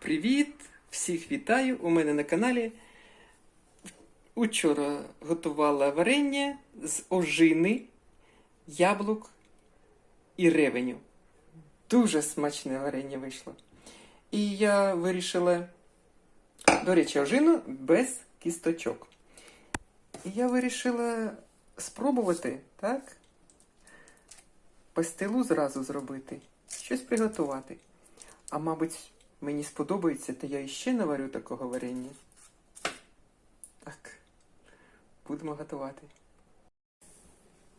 Привіт! Всіх вітаю! У мене на каналі. Учора готувала варення з ожини, яблук і ревеню. Дуже смачне варення вийшло. І я вирішила, до речі, ожину без кісточок. І я вирішила спробувати, так? Пастилу зразу зробити, щось приготувати. А мабуть, мені сподобається, то я іще наварю такого варення. Так, будемо готувати.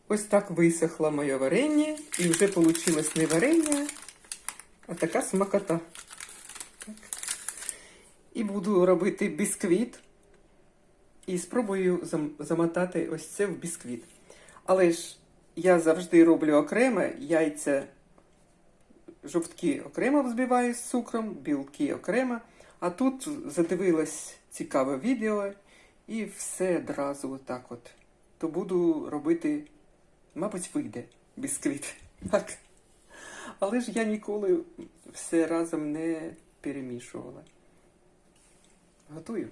Ось так висохло моє варення, і вже вийшло не варення, а така смакота. Так. І буду робити бісквіт. І спробую зам- замотати ось це в бісквіт. Але ж я завжди роблю окремо яйця жовтки окремо взбиваю з цукром, білки окремо. А тут задивилась цікаве відео і все одразу отак от. То буду робити, мабуть, вийде бісквіт. Так. Але ж я ніколи все разом не перемішувала. Готую.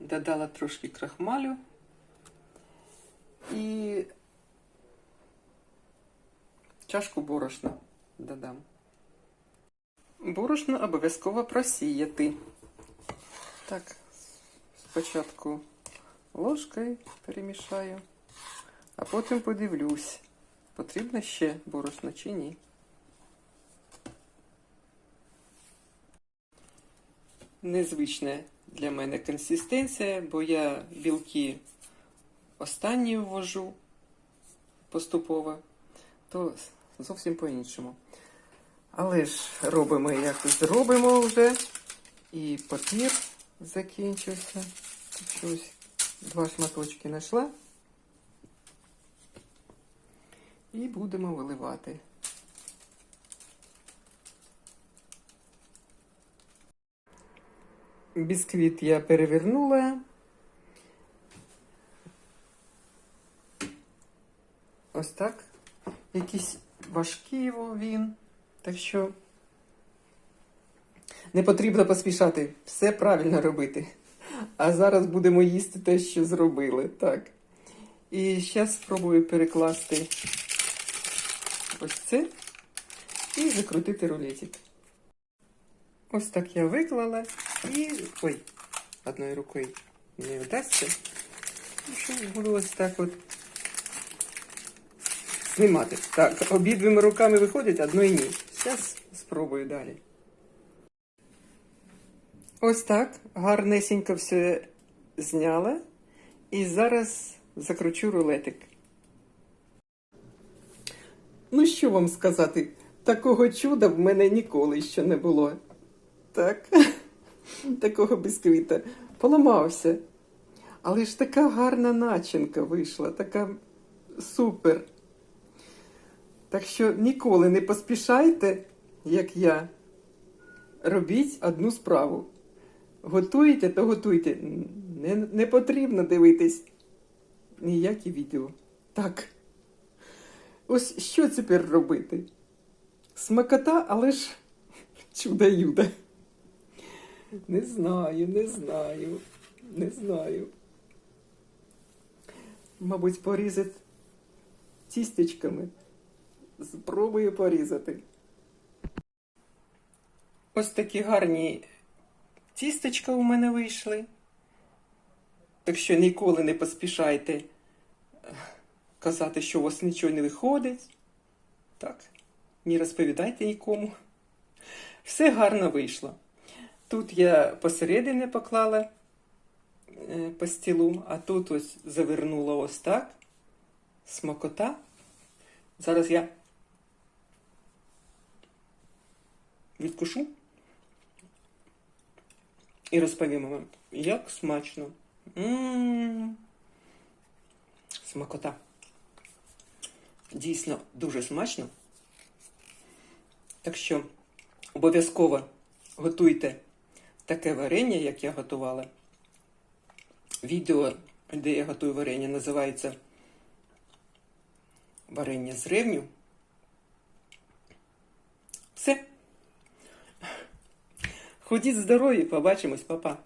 Додала трошки крахмалю і чашку борошна додам. Борошно обов'язково просіяти. Так, спочатку ложкою перемішаю, а потім подивлюсь, потрібно ще борошно чи ні. Незвична для мене консистенція, бо я білки останні ввожу поступово, то зовсім по-іншому. Але ж робимо якось зробимо вже. І папір закінчився. Щось два шматочки знайшла. І будемо виливати. Бісквіт я перевернула. Ось так. Якийсь важкий його він. Так що не потрібно поспішати. Все правильно робити. А зараз будемо їсти те, що зробили. Так. І зараз спробую перекласти ось це і закрутити рулетик. Ось так я виклала і. Ой, одною рукою не вдасться. Ну, що буду ось так от знімати. Так, обидвими руками виходить, одною ні. Зараз спробую далі. Ось так гарнесенько все зняла. І зараз закручу рулетик. Ну, що вам сказати? Такого чуда в мене ніколи ще не було. Так, такого бісквіта. Поламався. Але ж така гарна начинка вийшла, така супер. Так що ніколи не поспішайте, як я. Робіть одну справу. Готуєте, то готуйте. Не, не потрібно дивитись ніякі відео. Так. Ось що тепер робити? Смакота, але ж чудо-юдо. Не знаю, не знаю, не знаю. Мабуть, порізати тістечками. Спробую порізати. Ось такі гарні тістечка у мене вийшли. Так що ніколи не поспішайте е, казати, що у вас нічого не виходить. Так, не розповідайте нікому. Все гарно вийшло. Тут я посередині поклала е, пастилу, а тут ось завернула ось так. Смакота. Зараз я відкушу і розповім вам, як смачно. Смакота. Дійсно дуже смачно. Так що обов'язково готуйте таке варення, як я готувала. Відео, де я готую варення, називається Варення з ревню. Все. Ходіть здорові, побачимось, папа.